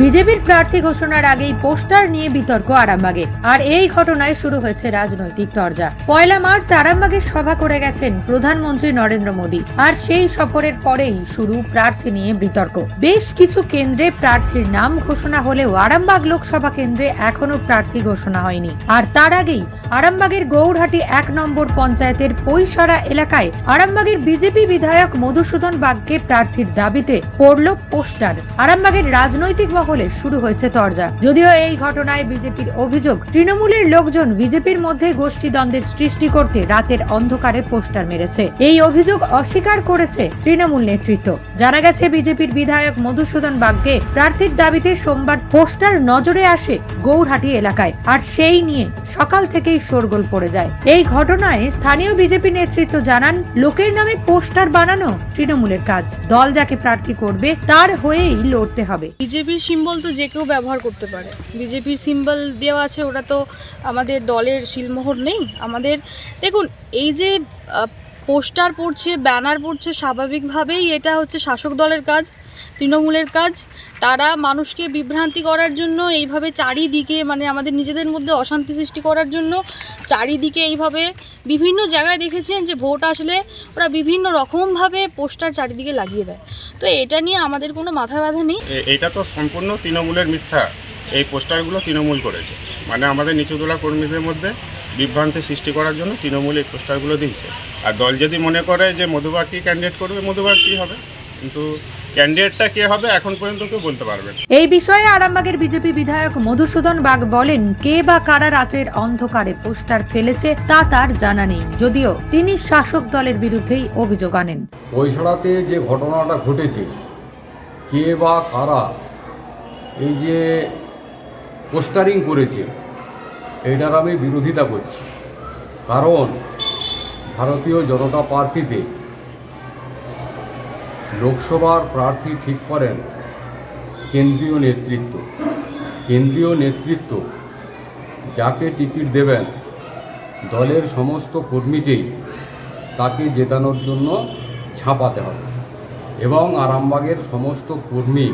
বিজেপির প্রার্থী ঘোষণার আগেই পোস্টার নিয়ে বিতর্ক আরামবাগে। আর এই ঘটনায় শুরু হয়েছে রাজনৈতিক তরজা। পয়লা মার্চ আরামবাগে সভা করে গেছেন প্রধানমন্ত্রী নরেন্দ্র মোদী। আর সেই সফরের পরেই শুরু প্রার্থী নিয়ে বিতর্ক। বেশ কিছু কেন্দ্রে প্রার্থীর নাম ঘোষণা হলেও আরামবাগ লোকসভা কেন্দ্রে এখনও প্রার্থী ঘোষণা হয়নি। আর তার আগেই আরামবাগের গৌরহাটি এক নম্বর পঞ্চায়েতের পৈশারা এলাকায় আরামবাগের বিজেপি বিধায়ক মধুসূদন বাগকে প্রার্থীর দাবিতে পড়ল পোস্টার। আরামবাগের রাজনৈতিক মহলে শুরু হয়েছে তরজা। যদিও এই ঘটনায় বিজেপির অভিযোগ, তৃণমূলের লোকজন বিজেপির মধ্যে গোষ্ঠী দ্বন্দ্বের সৃষ্টি করতে রাতের অন্ধকারে পোস্টার মেরেছে। এই অভিযোগ অস্বীকার করেছে তৃণমূল নেতৃত্ব। জানা গেছে, বিজেপির বিধায়ক মধুসূদন বাগকে প্রার্থীর দাবিতে সোমবার পোস্টার নজরে আসে গৌরহাটি এলাকায়, আর সেই নিয়ে সকাল থেকেই শোরগোল পড়ে যায়। এই ঘটনায় স্থানীয় বিজেপি নেতৃত্ব জানান, লোকের নামে পোস্টার বানানো তৃণমূলের কাজ। দল যাকে প্রার্থী করবে, তার হয়েই লড়তে হবে। বিজেপির সিম্বল তো যে কেউ ব্যবহার করতে পারে। বিজেপির সিম্বল দেওয়া আছে, ওটা তো আমাদের দলের শিলমোহর নেই। আমাদের, দেখুন, এই যে পোস্টার পড়ছে, ব্যানার পড়ছে, স্বাভাবিকভাবেই এটা হচ্ছে শাসক দলের কাজ। তৃণমূলের কাজ, তারা মানুষকে বিভ্রান্তি করার জন্য, এইভাবে চারিদিকে মানে আমাদের নিজেদের মধ্যে অশান্তি সৃষ্টি করার জন্য চারিদিকে এইভাবে বিভিন্ন জায়গায় দেখেছেন যে ভোট আসলে ওরা বিভিন্ন রকমভাবে পোস্টার চারিদিকে লাগিয়ে দেয়। তো এটা নিয়ে আমাদের কোনো মাথা ব্যথা নেই। এটা তো সম্পূর্ণ তৃণমূলের মিথ্যা। এই পোস্টারগুলো তৃণমূল করেছে। মানে আমাদের নিচুতলা কর্মীদের মধ্যে বিভ্রান্তি সৃষ্টি করার জন্য তৃণমূল এই পোস্টারগুলো দিয়েছে। আর দল যদি মনে করে যে মধুবাগকে ক্যান্ডিডেট করবে, মধুবাগকেই হবে। কিন্তু ক্যান্ডিডেটটা কে হবে এখন পর্যন্ত কেউ বলতে পারবে না। এই বিষয়ে আরামবাগের বিজেপি বিধায়ক মধুসূদন বাগ বলেন কে বা কারা রাতের অন্ধকারে পোস্টার ফেলেছে তা তার জানা নেই যদিও তিনি শাসক দলের বিরুদ্ধেই অভিযোগ আনেন। বৈশালাতে যে ঘটনাটা ঘটেছে কে বা কারা এই যে পোস্টারিং করেছে এটার আমি বিরোধিতা করছি। কারণ ভারতীয় জনতা পার্টিতে লোকসভার প্রার্থী ঠিক করেন কেন্দ্রীয় নেতৃত্ব। কেন্দ্রীয় নেতৃত্ব যাকে টিকিট দেবেন, দলের সমস্ত কর্মীকেই তাকে জেতানোর জন্য ছাপাতে হবে এবং আরামবাগের সমস্ত কর্মী,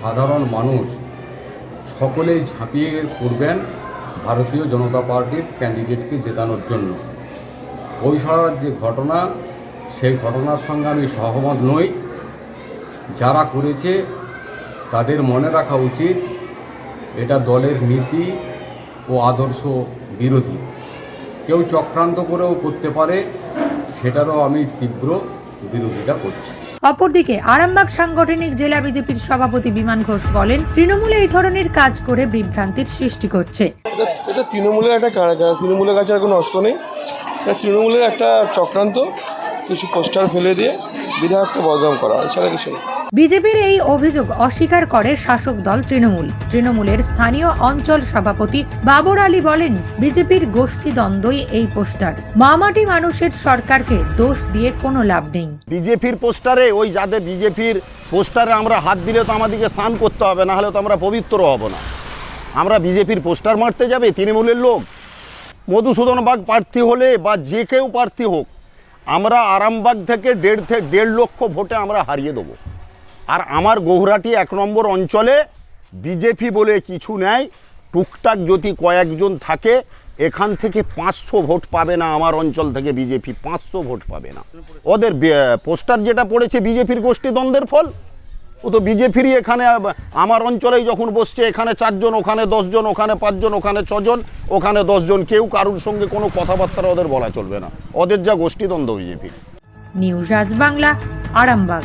সাধারণ মানুষ সকলেই ঝাঁপিয়ে পড়বেন ভারতীয় জনতা পার্টির ক্যান্ডিডেটকে জেতানোর জন্য। বৈশালার যে ঘটনা সেই ঘটনার সঙ্গে আমি সহমত নই। যারা করেছে তাদের মনে রাখা উচিত এটা দলের নীতি ও আদর্শ বিরোধী। কেউ চক্রান্ত করেও করতে পারে সেটারও আমি তীব্র বিরোধিতা করছি। অপরদিকে আরামবাগ সাংগঠনিক জেলা বিজেপির সভাপতি বিমান ঘোষ বলেন তৃণমূল এই ধরনের কাজ করে বিভ্রান্তির সৃষ্টি করছে। এটা তৃণমূলের একটা তৃণমূলের কাছে আর কোনো অস্ত্র নেই। তৃণমূলের একটা চক্রান্ত। কিছু পোস্টার ফেলে দিয়ে বিধায়ককে বদনাম করা এছাড়া কিছু না। বিজেপির এই অভিযোগ অস্বীকার করে শাসক দল তৃণমূল। তৃণমূলের স্থানীয় অঞ্চল সভাপতি বাবর আলী বলেন বিজেপির গোষ্ঠী দ্বন্দ্বই এই পোস্টার। মামাটি মানুষের সরকারকে দোষ দিয়ে কোনো লাভ নেই। বিজেপির পোস্টারে ওই যাদের বিজেপির পোস্টারে আমরা হাত দিলে তো আমাদেরকে স্নান করতে হবে না হলে তো আমরা পবিত্র হব না। আমরা বিজেপির পোস্টার মারতে যাবে তৃণমূলের লোক। মধুসূদন বাগ প্রার্থী হলে বা যে কেউ প্রার্থী হোক আমরা আরামবাগ থেকে দেড় থেকে দেড় লক্ষ ভোটে আমরা হারিয়ে দেবো। আর আমার গৌহাটি এক নম্বর অঞ্চলে বিজেপি বলে কিছু নেয় টুকটাক যদি কয়েকজন থাকে, এখান থেকে পাঁচশো ভোট পাবে না আমার অঞ্চল থেকে বিজেপি, পাঁচশো ভোট পাবে না। ওদের পোস্টার যেটা পড়েছে বিজেপির গোষ্ঠী দ্বন্দ্বের ফল। ও তো বিজেপিরই এখানে আমার অঞ্চলেই যখন বসছে, এখানে চারজন, ওখানে দশজন, ওখানে পাঁচজন, ওখানে ছজন, ওখানে দশজন, কেউ কারুর সঙ্গে কোনো কথাবার্তা ওদের বলা চলবে না। ওদের যা গোষ্ঠীদ্বন্দ্ব বিজেপি নিউজ রাজ বাংলা আরামবাগ।